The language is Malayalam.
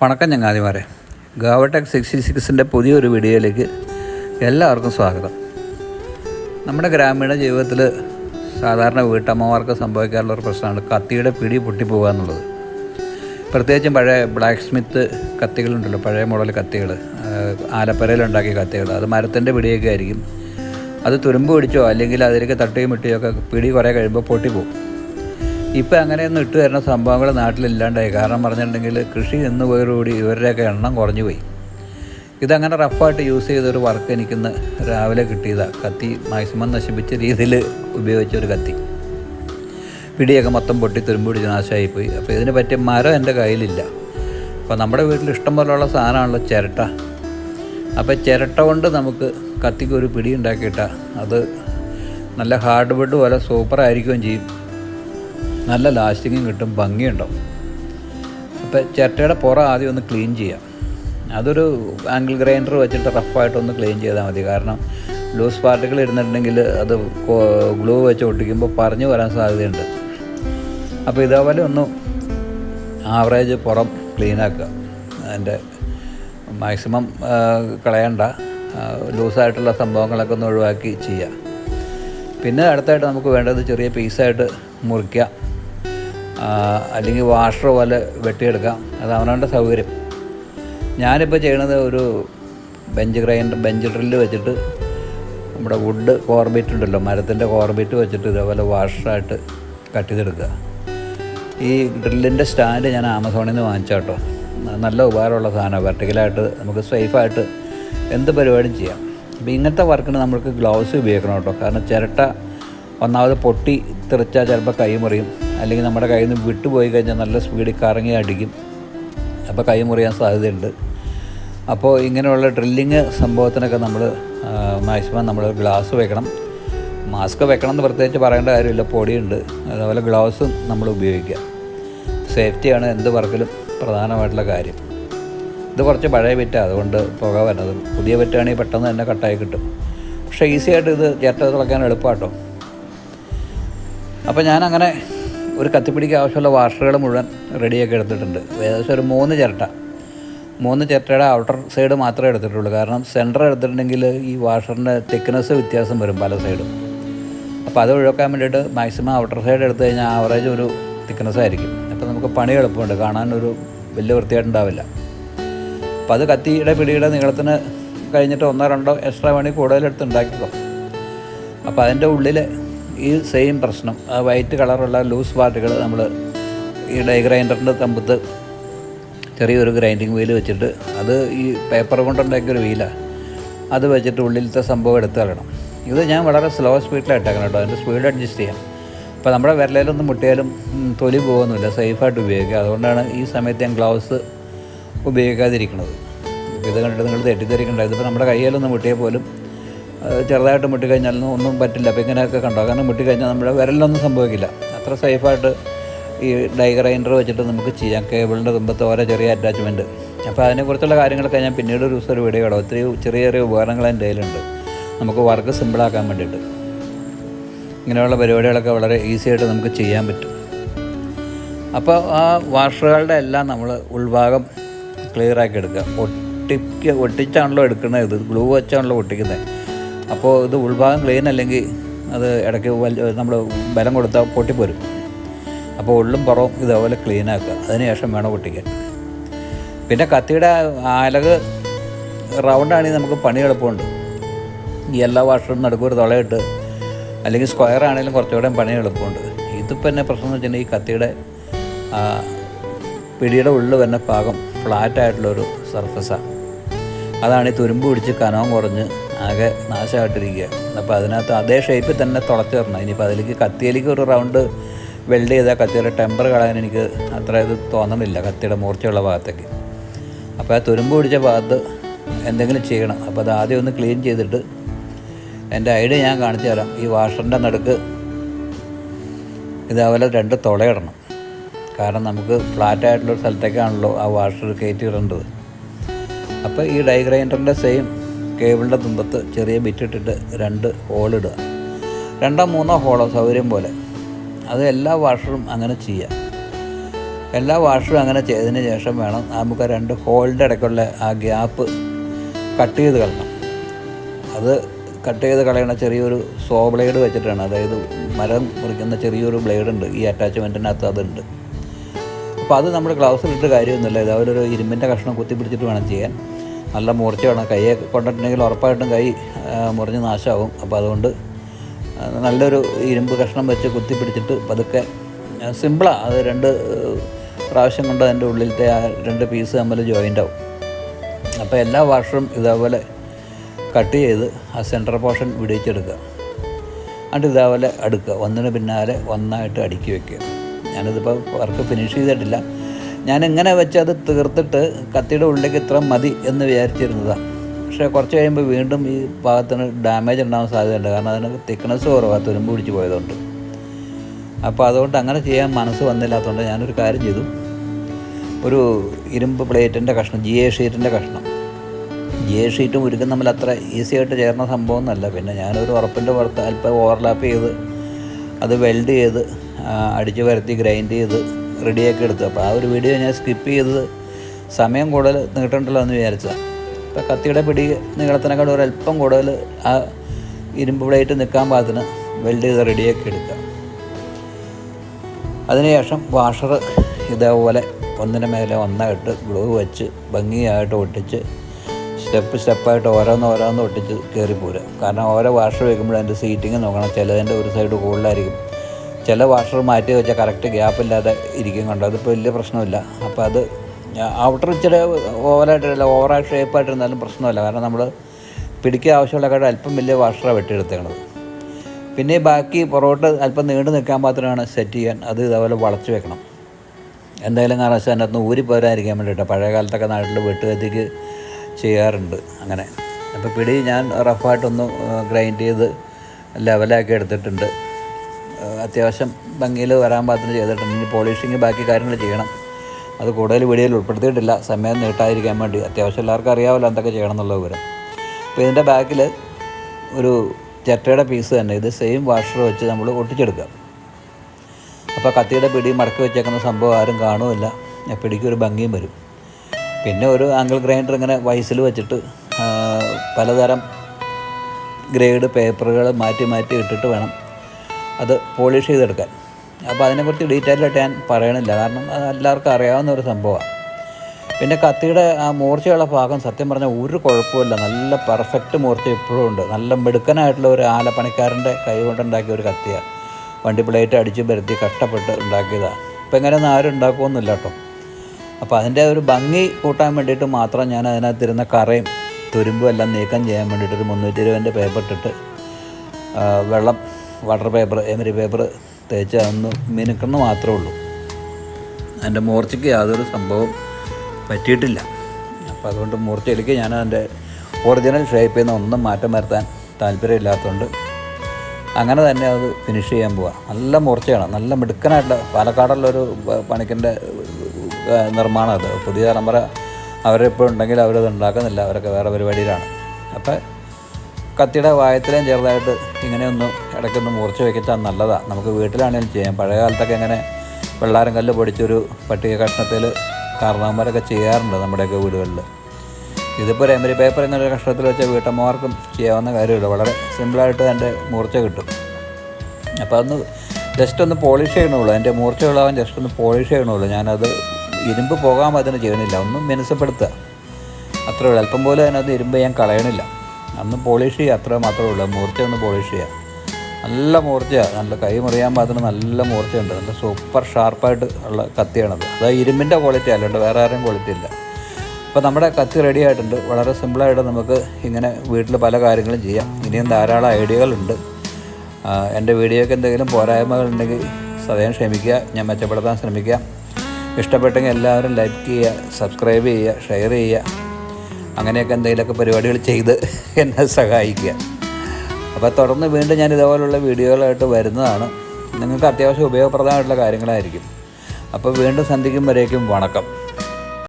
വണക്കം ചങ്ങാതിമാരെ. ഗാവടെക് സിക്സ്റ്റി സിക്സിന്റെ പുതിയൊരു വീഡിയോയിലേക്ക് എല്ലാവർക്കും സ്വാഗതം. നമ്മുടെ ഗ്രാമീണ ജീവിതത്തിൽ സാധാരണ വീട്ടമ്മമാർക്ക് സംഭവിക്കാറുള്ള ഒരു പ്രശ്നമാണ് കത്തിയുടെ പിടി പൊട്ടിപ്പോകുക എന്നുള്ളത്. പ്രത്യേകിച്ചും പഴയ ബ്ലാക്ക് സ്മിത്ത് കത്തികളുണ്ടല്ലോ പഴയ മോഡൽ കത്തികൾ ആലപ്പരയിലുണ്ടാക്കിയ കത്തികൾ അത് മരത്തിന്റെ പിടിയൊക്കെ ആയിരിക്കും. അത് തുരുമ്പ് പിടിച്ചോ അല്ലെങ്കിൽ അതിലേക്ക് തട്ടുകയും മുട്ടിയോ ഒക്കെ പിടി കുറേ കഴിയുമ്പോൾ പൊട്ടിപ്പോകും ഇപ്പം അങ്ങനെയൊന്നും ഇട്ട് തരുന്ന സംഭവങ്ങൾ നാട്ടിലില്ലാണ്ടായി. കാരണം പറഞ്ഞിട്ടുണ്ടെങ്കിൽ കൃഷി നിന്ന് പോയതോടുകൂടി ഇവരുടെയൊക്കെ എണ്ണം കുറഞ്ഞു പോയി. ഇതങ്ങനെ റഫായിട്ട് യൂസ് ചെയ്തൊരു വർക്ക് എനിക്കിന്ന് രാവിലെ കിട്ടിയതാണ് കത്തി മാക്സിമം നശിപ്പിച്ച രീതിയിൽ ഉപയോഗിച്ചൊരു കത്തി. പിടിയൊക്കെ മൊത്തം പൊട്ടി തുരുമ്പിടിച്ച് നാശമായിപ്പോയി അപ്പോൾ ഇതിന് പറ്റിയ മരം എന്റെ കയ്യിലില്ല. അപ്പോൾ നമ്മുടെ വീട്ടിൽ ഇഷ്ടം പോലെയുള്ള സാധനമാണല്ലോ ചിരട്ട. അപ്പോൾ ചിരട്ട കൊണ്ട് നമുക്ക് കത്തിക്ക് ഒരു പിടി ഉണ്ടാക്കിയിട്ടാൽ അത് നല്ല ഹാർഡ് വുഡ് പോലെ സൂപ്പറായിരിക്കുകയും ചെയ്യും. നല്ല ലാസ്റ്റിങ്ങും കിട്ടും ഭംഗിയുണ്ടാവും. അപ്പോൾ ചിരട്ടയുടെ പുറം ആദ്യം ഒന്ന് ക്ലീൻ ചെയ്യാം. അതൊരു ആംഗിൾ ഗ്രൈൻഡർ വെച്ചിട്ട് റഫായിട്ടൊന്ന് ക്ലീൻ ചെയ്താൽ മതി. കാരണം ലൂസ് പാർട്ടികൾ ഇരുന്നിട്ടുണ്ടെങ്കിൽ അത് ഗ്ലൂ വെച്ച് ഒട്ടിക്കുമ്പോൾ പറഞ്ഞു വരാൻ സാധ്യതയുണ്ട്. അപ്പോൾ ഇതേപോലെ ഒന്ന് ആവറേജ് പുറം ക്ലീനാക്കുക അതിന്റെ മാക്സിമം കളയണ്ട. ലൂസായിട്ടുള്ള സംഭവങ്ങളൊക്കെ ഒന്ന് ഒഴിവാക്കി ചെയ്യുക പിന്നെ അടുത്തായിട്ട് നമുക്ക് വേണ്ടത് ചെറിയ പീസായിട്ട് മുറിക്കുക അല്ലെങ്കിൽ വാഷർ പോലെ വെട്ടിയെടുക്കാം. അത് അവനവന്റെ സൗകര്യം. ഞാനിപ്പോൾ ചെയ്യണത് ഒരു ബെഞ്ച് ഗ്രൈൻഡർ ബെഞ്ച് ഡ്രില്ല് വെച്ചിട്ട് നമ്മുടെ വുഡ് കോർബിറ്റ് ഉണ്ടല്ലോ മരത്തിന്റെ കോർബിറ്റ് വെച്ചിട്ട് ഇതേപോലെ വാഷറായിട്ട് കട്ട് ചെയ്തെടുക്കുക. ഈ ഡ്രില്ലിന്റെ സ്റ്റാൻഡ് ഞാൻ ആമസോണിൽ നിന്ന് വാങ്ങിച്ചാൽ കേട്ടോ നല്ല ഉപകാരമുള്ള സാധനമാണ്. വെർട്ടിക്കലായിട്ട് നമുക്ക് സേഫായിട്ട് എന്ത് പരിപാടിയും ചെയ്യാം. അപ്പോൾ ഇങ്ങനത്തെ വർക്കിന് നമ്മൾക്ക് ഗ്ലൗസ് ഉപയോഗിക്കണം കേട്ടോ. കാരണം ചിരട്ട ഒന്നാമത് പൊട്ടി തെറിച്ചാൽ ചിലപ്പോൾ കൈ മുറിയും. അല്ലെങ്കിൽ നമ്മുടെ കയ്യിൽ നിന്ന് വിട്ടുപോയി കഴിഞ്ഞാൽ നല്ല സ്പീഡിൽ കറങ്ങി അടിക്കും. അപ്പോൾ കൈ മുറിയാൻ സാധ്യതയുണ്ട്. അപ്പോൾ ഇങ്ങനെയുള്ള ഡ്രില്ലിങ് സംഭവത്തിനൊക്കെ നമ്മൾ മാക്സിമം നമ്മൾ ഗ്ലാസ് വെക്കണം. മാസ്ക് വെക്കണം എന്ന് പ്രത്യേകിച്ച് പറയേണ്ട കാര്യമില്ല. പൊടിയുണ്ട്. അതുപോലെ ഗ്ലൗസും നമ്മൾ ഉപയോഗിക്കുക. സേഫ്റ്റിയാണ് എന്ത് വർക്കിലും പ്രധാനമായിട്ടുള്ള കാര്യം. ഇത് കുറച്ച് പഴയ വിറ്റാണ് അതുകൊണ്ട് പുക വരുന്നത് പുതിയ വിറ്റാണെങ്കിൽ പെട്ടെന്ന് തന്നെ കട്ടായി കിട്ടും. പക്ഷേ ഈസിയായിട്ട് ഇത് ചേട്ട തിളക്കാൻ എളുപ്പമാട്ടോ. അപ്പോൾ ഞാനങ്ങനെ ഒരു കത്തിപ്പിടിക്ക് ആവശ്യമുള്ള വാഷറുകൾ മുഴുവൻ റെഡിയാക്കി എടുത്തിട്ടുണ്ട്. ഏകദേശം ഒരു മൂന്ന് ചിരട്ട. മൂന്ന് ചിരട്ടയുടെ ഔട്ടർ സൈഡ് മാത്രമേ എടുത്തിട്ടുള്ളൂ. കാരണം സെന്റർ എടുത്തിട്ടുണ്ടെങ്കിൽ ഈ വാഷറിന്റെ തിക്നെസ് വ്യത്യാസം വരും പല സൈഡും അപ്പോൾ അത് ഒഴിവാക്കാൻ വേണ്ടിയിട്ട് മാക്സിമം ഔട്ടർ സൈഡ് എടുത്തു കഴിഞ്ഞാൽ ആവറേജ് ഒരു തിക്നെസ് ആയിരിക്കും. അപ്പോൾ നമുക്ക് പണി എളുപ്പമുണ്ട്. കാണാൻ ഒരു വലിയ വൃത്തിയായിട്ടുണ്ടാവില്ല അപ്പോൾ അത് കത്തിയുടെ പിടിയുടെ നീളത്തിന് കഴിഞ്ഞിട്ട് ഒന്നോ രണ്ടോ എക്സ്ട്രാ മണി കൂടുതലെടുത്ത് ഉണ്ടാക്കിക്കോ. അപ്പോൾ അതിന്റെ ഉള്ളിൽ ഈ സെയിം പ്രശ്നം. ആ വൈറ്റ് കളറുള്ള ലൂസ് പാർട്ടുകൾ നമ്മൾ ഈ ഡൈ ഗ്രൈൻഡറിന്റെ തമ്പത്ത് ചെറിയൊരു ഗ്രൈൻഡിങ് വീൽ വെച്ചിട്ട് അത് ഈ പേപ്പർ കൊണ്ടുണ്ടാക്കിയൊരു വീലാണ് അത് വെച്ചിട്ട് ഉള്ളിലത്തെ സംഭവം എടുത്ത് കളയണം. ഇത് ഞാൻ വളരെ സ്ലോ സ്പീഡിലായിട്ടേക്കണം കേട്ടോ. അതിന്റെ സ്പീഡ് അഡ്ജസ്റ്റ് ചെയ്യാം. അപ്പോൾ നമ്മുടെ വിരലിലൊന്നും മുട്ടിയാലും തൊലി പോകുന്നില്ല സേഫായിട്ട് ഉപയോഗിക്കുക അതുകൊണ്ടാണ് ഈ സമയത്ത് ഞാൻ ഗ്ലൗസ് ഉപയോഗിക്കാതിരിക്കുന്നത് ഇത് കണ്ടിട്ട് നിങ്ങൾ തെറ്റിദ്ധരിക്കേണ്ടത് ഇതിപ്പോൾ നമ്മുടെ കയ്യിലൊന്നും മുട്ടിയാൽ പോലും ചെറുതായിട്ട് മുട്ടിക്കഴിഞ്ഞാലൊന്നും ഒന്നും പറ്റില്ല. അപ്പോൾ ഇങ്ങനെയൊക്കെ കണ്ടോ? കാരണം മുട്ടിക്കഴിഞ്ഞാൽ നമ്മുടെ വിരലൊന്നും സംഭവിക്കില്ല. അത്ര സേഫായിട്ട് ഈ ഡൈ ഗ്രൈൻഡർ വെച്ചിട്ട് നമുക്ക് ചെയ്യാം. കേബിളിന്റെ തുമ്പത്ത് ഓരോ ചെറിയ അറ്റാച്ച്മെന്റ് അപ്പോൾ അതിനെക്കുറിച്ചുള്ള കാര്യങ്ങളൊക്കെ ഞാൻ പിന്നീട് ഒരു ദിവസം ഒരു വീഡിയോ ഇടാം. ഒത്തിരി ചെറിയ ചെറിയ ഉപകരണങ്ങൾ എന്റെ കയ്യിലുണ്ട്. നമുക്ക് വർക്ക് സിമ്പിളാക്കാൻ വേണ്ടിയിട്ട്. ഇങ്ങനെയുള്ള പരിപാടികളൊക്കെ വളരെ ഈസി ആയിട്ട് നമുക്ക് ചെയ്യാൻ പറ്റും. അപ്പോൾ ആ വാഷറുകളുടെ എല്ലാം നമ്മൾ ഉൾഭാഗം ക്ലിയറാക്കി എടുക്കുക. ഒട്ടിക്ക് ഒട്ടിച്ചാണല്ലോ എടുക്കുന്നത് ഇത്. ഗ്ലൂ വെച്ചാണല്ലോ ഒട്ടിക്കുന്നത്. അപ്പോൾ ഇത് ഉൾഭാഗം ക്ലീൻ അല്ലെങ്കിൽ അത് ഇടയ്ക്ക് നമ്മൾ ബലം കൊടുത്താൽ പൊട്ടിപ്പോരും അപ്പോൾ ഉള്ളും പുറവും ഇതേപോലെ ക്ലീൻ ആക്കുക. അതിനുശേഷം വേണം പൊട്ടിക്കാൻ. പിന്നെ കത്തിയുടെ അലക് റൗണ്ടാണെങ്കിൽ നമുക്ക് പണി എളുപ്പമുണ്ട്. ഈ എല്ലാ വാഷറും നടുക്കൊരു തുളയിട്ട് അല്ലെങ്കിൽ സ്ക്വയർ ആണെങ്കിലും കുറച്ചുകൂടെ പണി എളുപ്പമുണ്ട്. ഇതിപ്പോൾ എന്നെ പ്രശ്നം എന്ന് വെച്ചിട്ടുണ്ടെങ്കിൽ ഈ കത്തിയുടെ പിടിയുടെ ഉള്ളിൽ വരുന്ന ഭാഗം ഫ്ലാറ്റായിട്ടുള്ളൊരു സർഫസാണ് അതാണ് ഈ തുരുമ്പ് പിടിച്ച് കനവും കുറഞ്ഞ് ആകെ നാശമായിട്ടിരിക്കുകയാണ് അപ്പോൾ അതിനകത്ത് അതേ ഷേപ്പിൽ തന്നെ തുളച്ച് തരണം ഇനിയിപ്പോൾ അതിലേക്ക് കത്തിയിലേക്ക് ഒരു റൗണ്ട് വെൽഡ് ചെയ്താൽ കത്തിയുടെ ടെമ്പർ കളയാൻ എനിക്ക് അത്ര ഇത് തോന്നണില്ല കത്തിയുടെ മൂർച്ചയുള്ള ഭാഗത്തേക്ക്. അപ്പോൾ ആ തുരുമ്പ് പിടിച്ച ഭാഗത്ത് എന്തെങ്കിലും ചെയ്യണം. അപ്പോൾ അത് ആദ്യം ഒന്ന് ക്ലീൻ ചെയ്തിട്ട് എന്റെ ഐഡിയ ഞാൻ കാണിച്ചു തരാം. ഈ വാഷറിന്റെ നടുക്ക് ഇതേപോലെ രണ്ട് തുളയിടണം. കാരണം നമുക്ക് ഫ്ലാറ്റ് ആയിട്ടുള്ള സ്ഥലത്തേക്കാണല്ലോ ആ വാഷർ കയറ്റി ഇടേണ്ടത് അപ്പോൾ ഈ ഡൈ ഗ്രൈൻഡറിന്റെ സെയിം കേബിളിന്റെ തുമ്പത്ത് ചെറിയ ബിറ്റിട്ടിട്ട് രണ്ട് ഹോളിടുക രണ്ടോ മൂന്നോ ഹോളോ സൗകര്യം പോലെ. അത് എല്ലാ വാഷറും അങ്ങനെ ചെയ്യാം എല്ലാ വാഷറും അങ്ങനെ ചെയ്തതിന് ശേഷം വേണം നമുക്ക് രണ്ട് ഹോളിന്റെ ഇടയ്ക്കുള്ള ആ ഗ്യാപ്പ് കട്ട് ചെയ്ത് കളയണം അത് കട്ട് ചെയ്ത് കളയണ ചെറിയൊരു സോ ബ്ലേഡ് വെച്ചിട്ടാണ്. അതായത് മരം മുറിക്കുന്ന ചെറിയൊരു ബ്ലേഡ് ഉണ്ട്. ഈ അറ്റാച്ച്മെന്റിനകത്ത് അതുണ്ട്. അപ്പോൾ അത് നമ്മൾ ഗ്ലൗസിലിട്ട് കാര്യമൊന്നുമില്ല. ഇത് അവരൊരു ഇരുമ്പിന്റെ കഷ്ണം കുത്തിപ്പിടിച്ചിട്ട് വേണം ചെയ്യാൻ. നല്ല മൂർച്ച വേണം കൈയെ കൊണ്ടിട്ടുണ്ടെങ്കിൽ ഉറപ്പായിട്ടും കൈ മുറിഞ്ഞ് നാശമാവും അപ്പോൾ അതുകൊണ്ട് നല്ലൊരു ഇരുമ്പ് കഷ്ണം വെച്ച് കുത്തിപ്പിടിച്ചിട്ട് പതുക്കെ സിമ്പിളാണ് അത് രണ്ട് പ്രാവശ്യം കൊണ്ട് അതിന്റെ ഉള്ളിലത്തെ ആ രണ്ട് പീസ് തമ്മിൽ ജോയിന്റ് ആവും. അപ്പോൾ എല്ലാ വാഷറും ഇതേപോലെ കട്ട് ചെയ്ത് ആ സെന്റർ പോർഷൻ വിടിയിച്ചെടുക്കുക. എന്നിട്ട് ഇതേപോലെ അടുക്കുക. ഒന്നിന് പിന്നാലെ ഒന്നായിട്ട് അടുക്കി വയ്ക്കുക ഞാനിതിപ്പോൾ വർക്ക് ഫിനിഷ് ചെയ്തിട്ടില്ല. ഞാൻ എങ്ങനെ വെച്ച് അത് തീർത്തിട്ട് കത്തിയുടെ ഉള്ളിലേക്ക് ഇത്ര മതി എന്ന് വിചാരിച്ചിരുന്നതാണ് പക്ഷേ കുറച്ച് കഴിയുമ്പോൾ വീണ്ടും ഈ ഭാഗത്തിന് ഡാമേജ് ഉണ്ടാകാൻ സാധ്യതയുണ്ട്. കാരണം അതിന് തിക്നെസ് കുറവാണ് തുരുമ്പ് പിടിച്ച് പോയതുകൊണ്ട്. അപ്പോൾ അതുകൊണ്ട് അങ്ങനെ ചെയ്യാൻ മനസ്സ് വന്നില്ലാത്തതുകൊണ്ട് ഞാനൊരു കാര്യം ചെയ്തു. ഒരു ഇരുമ്പ് പ്ലേറ്റിന്റെ കഷ്ണം ജി എ ഷീറ്റിന്റെ കഷ്ണം. ജി എ ഷീറ്റും ഉരുക്കും നമ്മൾ അത്ര ഈസി ആയിട്ട് ചേർന്ന സംഭവം ഒന്നല്ല പിന്നെ ഞാനൊരു ഉറപ്പിന്റെ പുറത്ത് അല്പം ഓവർലാപ്പ് ചെയ്ത് അത് വെൽഡ് ചെയ്ത് അടിച്ച് വരുത്തി ഗ്രൈൻഡ് ചെയ്ത് റെഡിയാക്കി എടുത്തു. അപ്പോൾ ആ ഒരു വീഡിയോ ഞാൻ സ്കിപ്പ് ചെയ്തത് സമയം കൂടുതൽ നീട്ടണ്ടല്ലോ എന്ന് വിചാരിച്ചതാണ് അപ്പോൾ കത്തിയുടെ പിടി നീളത്തിനെക്കാട് ഒരു അല്പം കൂടുതൽ ആ ഇരുമ്പ് പ്ലേറ്റ് നിൽക്കാൻ പാകത്തിന് വെൽഡ് ചെയ്ത് റെഡിയാക്കി എടുക്കുക. അതിനുശേഷം വാഷർ ഇതേപോലെ ഒന്നിന് മേലെ ഒന്നായിട്ട് ഗ്ലൂ വെച്ച് ഭംഗിയായിട്ട് ഒട്ടിച്ച് സ്റ്റെപ്പ് സ്റ്റെപ്പായിട്ട് ഓരോന്ന് ഓരോന്ന് ഒട്ടിച്ച് കയറി കാരണം ഓരോ വാഷർ വയ്ക്കുമ്പോൾ അതിന്റെ സീറ്റിങ് നോക്കണം. ചിലതിന്റെ ഒരു സൈഡ് കൂടുതലായിരിക്കും. ചില വാഷർ മാറ്റി വെച്ചാൽ കറക്റ്റ് ഗ്യാപ്പ് ഇല്ലാതെ ഇരിക്കും കണ്ടോ? അതിപ്പോൾ വലിയ പ്രശ്നമില്ല. അപ്പോൾ അത് ഔട്ടർ ഇച്ചിരി ഓവറായിട്ടില്ല ഓവറായി ഷേപ്പായിട്ടിരുന്നാലും പ്രശ്നമില്ല. കാരണം നമ്മൾ പിടിക്കാൻ ആവശ്യമുള്ള കാര്യം അല്പം വലിയ വാഷറാണ് വെട്ടിയെടുത്തേക്കണത്. പിന്നെ ബാക്കി പൊറോട്ട് അല്പം നീണ്ടു നിൽക്കാൻ മാത്രമാണ് സെറ്റ് ചെയ്യാൻ. അത് ഇതേപോലെ വളച്ച് വെക്കണം. എന്തായാലും കാരണം വെച്ചാൽ അതിനകത്ത് ഊരി പോരാതിരിക്കാൻ വേണ്ടിയിട്ട് പഴയ കാലത്തൊക്കെ നാട്ടിൽ വെട്ടുകത്തിക്ക് ചെയ്യാറുണ്ട് അങ്ങനെ. അപ്പോൾ പിടി ഞാൻ റഫായിട്ടൊന്ന് ഗ്രൈൻഡ് ചെയ്ത് ലെവലാക്കി എടുത്തിട്ടുണ്ട്. അത്യാവശ്യം ഭംഗിയിൽ വരാൻ പാകത്തിന് ചെയ്തിട്ടുണ്ട്. ഇനി പോളിഷിങ് ബാക്കി കാര്യങ്ങൾ ചെയ്യണം. അത് കൂടുതൽ വീഡിയോയിൽ ഉൾപ്പെടുത്തിയിട്ടില്ല. സമയം നീട്ടായിരിക്കാൻ വേണ്ടി. അത്യാവശ്യം എല്ലാവർക്കും അറിയാമല്ലോ എന്തൊക്കെ ചെയ്യണം എന്നുള്ള വിവരം. അപ്പോൾ ഇതിന്റെ ബാക്കിൽ ഒരു ചിരട്ടയുടെ പീസ് തന്നെ. ഇത് സെയിം വാഷർ വെച്ച് നമ്മൾ ഒട്ടിച്ചെടുക്കുക. അപ്പോൾ കത്തിയുടെ പിടി മടക്കി വെച്ചേക്കുന്ന സംഭവം ആരും കാണുമില്ല പിടിക്കൊരു ഭംഗിയും വരും. പിന്നെ ഒരു ആംഗിൾ ഗ്രൈൻഡർ ഇങ്ങനെ വയസ്സിൽ വെച്ചിട്ട് പലതരം ഗ്രേഡ് പേപ്പറുകൾ മാറ്റി മാറ്റി ഇട്ടിട്ട് വേണം. അത് പോളിഷ് ചെയ്തെടുക്കാൻ. അപ്പോൾ അതിനെക്കുറിച്ച് ഡീറ്റെയിൽ ആയിട്ട് ഞാൻ പറയണില്ല. കാരണം അത് എല്ലാവർക്കും അറിയാവുന്ന ഒരു സംഭവമാണ് പിന്നെ കത്തിയുടെ ആ മൂർച്ചയുള്ള ഭാഗം സത്യം പറഞ്ഞാൽ ഒരു കുഴപ്പമില്ല നല്ല പെർഫെക്റ്റ് മൂർച്ച ഇപ്പോഴും ഉണ്ട്. നല്ല മിടുക്കനായിട്ടുള്ള ഒരു ആലപ്പണിക്കാരന്റെ കൈ കൊണ്ടുണ്ടാക്കിയ ഒരു കത്തിയാണ് വണ്ടി പ്ലേറ്റ് അടിച്ച് വരുത്തി കഷ്ടപ്പെട്ട് ഉണ്ടാക്കിയതാണ് ഇപ്പം ഇങ്ങനെയൊന്നും ആരും ഉണ്ടാക്കുമൊന്നുമില്ല കേട്ടോ. അപ്പോൾ അതിന്റെ ഒരു ഭംഗി കൂട്ടാൻ വേണ്ടിയിട്ട് മാത്രം ഞാൻ അതിനകത്തിരുന്ന കറയും തുരുമ്പും എല്ലാം നീക്കം ചെയ്യാൻ വേണ്ടിയിട്ട് ഒരു മുന്നൂറ്റി ഇരുപതിന്റെ പേപ്പർ ഇട്ടിട്ട് വെള്ളം വാട്ടർ പേപ്പർ എമരി പേപ്പർ തേച്ച് അതൊന്ന് മിനുക്കണം മാത്രമേ ഉള്ളൂ. എന്റെ മൂർച്ചയ്ക്ക് യാതൊരു സംഭവം പറ്റിയിട്ടില്ല. അപ്പോൾ അതുകൊണ്ട് മൂർച്ചയിലേക്ക് ഞാൻ അതിന്റെ ഒറിജിനൽ ഷേപ്പിൽ നിന്ന് ഒന്നും മാറ്റം വരുത്താൻ താല്പര്യമില്ലാത്തതുകൊണ്ട് അങ്ങനെ തന്നെ അത് ഫിനിഷ് ചെയ്യാൻ പോവാം. നല്ല മൂർച്ചയാണ്. നല്ല മിടുക്കനായിട്ടുള്ള പാലക്കാടുള്ളൊരു പണിക്കന്റെ നിർമ്മാണം അത്. പുതിയ തലമുറ അവരിപ്പോൾ ഉണ്ടെങ്കിൽ അവരത് ഉണ്ടാക്കുന്നില്ല. അവരൊക്കെ വേറെ പരിപാടിയിലാണ്. അപ്പോൾ കത്തിയുടെ വായത്തിലേയും ചെറുതായിട്ട് ഇങ്ങനെ ഒന്ന് ഇടയ്ക്കൊന്ന് മുറിച്ച് വയ്ക്കിച്ചാൽ നല്ലതാണ് നമുക്ക് വീട്ടിലാണെങ്കിലും ചെയ്യാം. പഴയ കാലത്തൊക്കെ ഇങ്ങനെ വെള്ളാരം കല്ല് പൊടിച്ചൊരു പട്ടിക കഷ്ണത്തിൽ കാരണവന്മാരൊക്കെ ചെയ്യാറുണ്ട് നമ്മുടെയൊക്കെ വീടുകളിൽ ഇതിപ്പോൾ എമരി പേപ്പർ എന്നൊരു കഷ്ണത്തിൽ വെച്ച വീട്ടമ്മമാർക്കും ചെയ്യാവുന്ന കാര്യമില്ല. വളരെ സിമ്പിളായിട്ട് അതിന്റെ മൂർച്ച കിട്ടും. അപ്പോൾ അതൊന്ന് ജസ്റ്റ് ഒന്ന് പോളിഷ് ചെയ്യണുള്ളൂ. അതിന്റെ മൂർച്ചയുള്ളവൻ ജസ്റ്റ് ഒന്ന് പോളിഷ് ചെയ്യണുള്ളൂ. ഞാനത് ഇരുമ്പ് പോകാൻ അതിന് ചെയ്യണില്ല. ഒന്നും മിനുസപ്പെടുത്തുക അത്രേ ഉള്ളൂ. അല്പം പോലും അതിനകത്ത് ഇരുമ്പ് ഞാൻ കളയണില്ല. അന്ന് പോളിഷ് ചെയ്യുക അത്ര മാത്രമേ ഉള്ളൂ. മൂർച്ച ഒന്ന് പോളിഷ് ചെയ്യുക നല്ല മൂർച്ചയാണ് നല്ല കൈ മുറിയാൻ പാകത്തിന് നല്ല മൂർച്ചയുണ്ട്. നല്ല സൂപ്പർ ഷാർപ്പായിട്ട് ഉള്ള കത്തിയാണത്. അത് ഇരുമ്പിന്റെ ക്വാളിറ്റി അല്ലാണ്ട് വേറെ ആരും ക്വാളിറ്റി ഇല്ല. അപ്പോൾ നമ്മുടെ കത്തി റെഡി ആയിട്ടുണ്ട്. വളരെ സിമ്പിളായിട്ട് നമുക്ക് ഇങ്ങനെ വീട്ടിൽ പല കാര്യങ്ങളും ചെയ്യാം. ഇനിയും ധാരാളം ഐഡിയകളുണ്ട് എന്റെ വീഡിയോയ്ക്ക് എന്തെങ്കിലും പോരായ്മകളുണ്ടെങ്കിൽ സദയം ക്ഷമിക്കുക. ഞാൻ മെച്ചപ്പെടുത്താൻ ശ്രമിക്കാം. ഇഷ്ടപ്പെട്ടെങ്കിൽ എല്ലാവരും ലൈക്ക് ചെയ്യുക സബ്സ്ക്രൈബ് ചെയ്യുക ഷെയർ ചെയ്യുക. അങ്ങനെയൊക്കെ എന്തെങ്കിലുമൊക്കെ പരിപാടികൾ ചെയ്ത് എന്നെ സഹായിക്കുക. അപ്പോൾ തുടർന്ന് വീണ്ടും ഞാൻ ഇതേപോലുള്ള വീഡിയോകളായിട്ട് വരുന്നതാണ്. നിങ്ങൾക്ക് അത്യാവശ്യം ഉപയോഗപ്രദമായിട്ടുള്ള കാര്യങ്ങളായിരിക്കും. അപ്പോൾ വീണ്ടും സന്ധിക്കും വരേക്കും വണക്കം.